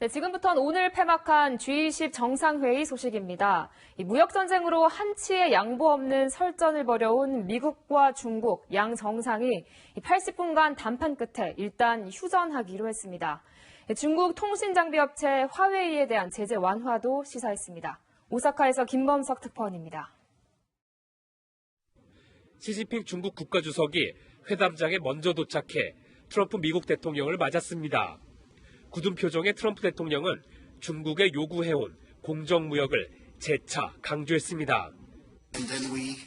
네, 지금부터는 오늘 폐막한 G20 정상회의 소식입니다. 이 무역전쟁으로 한치의 양보 없는 설전을 벌여온 미국과 중국 양 정상이 80분간 담판 끝에 일단 휴전하기로 했습니다. 네, 중국 통신장비업체 화웨이에 대한 제재 완화도 시사했습니다. 오사카에서 김범석 특파원입니다. 시진핑 중국 국가주석이 회담장에 먼저 도착해 트럼프 미국 대통령을 맞았습니다. 굳은 표정의 트럼프 대통령은 중국에 요구해온 공정무역을 재차 강조했습니다. And then we,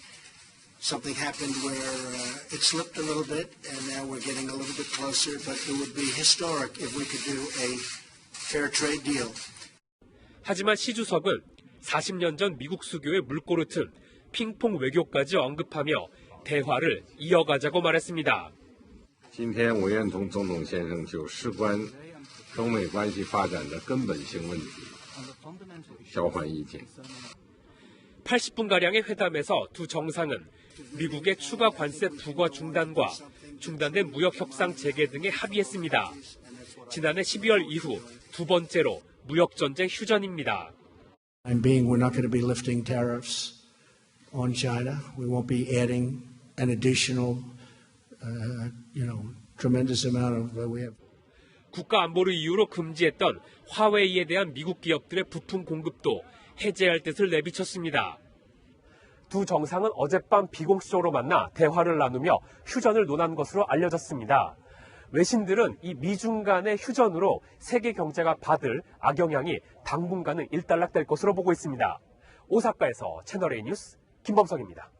something happened where uh, it slipped a little bit, and now we're getting a little bit closer. But it would be historic if we could do a fair trade deal. 하지만 시 주석은 40년 전 미국 수교의 물꼬를 튼 핑퐁 외교까지 언급하며 대화를 이어가자고 말했습니다. 今天我愿同总统先生就事关 中美关系发展的根本性问题交换意见。 80분가량의 회담에서 두 정상은 미국의 추가 관세 부과 중단과 중단된 무역 협상 재개 등에 합의했습니다. 지난해 12월 이후 두 번째로 무역 전쟁 휴전입니다. I'm being we're not going to be lifting tariffs on China. We won't be adding an additional, uh, you know, tremendous amount of. Uh, we have. 국가 안보를 이유로 금지했던 화웨이에 대한 미국 기업들의 부품 공급도 해제할 뜻을 내비쳤습니다. 두 정상은 어젯밤 비공식적으로 만나 대화를 나누며 휴전을 논한 것으로 알려졌습니다. 외신들은 이 미중 간의 휴전으로 세계 경제가 받을 악영향이 당분간은 일단락될 것으로 보고 있습니다. 오사카에서 채널A 뉴스 김범석입니다.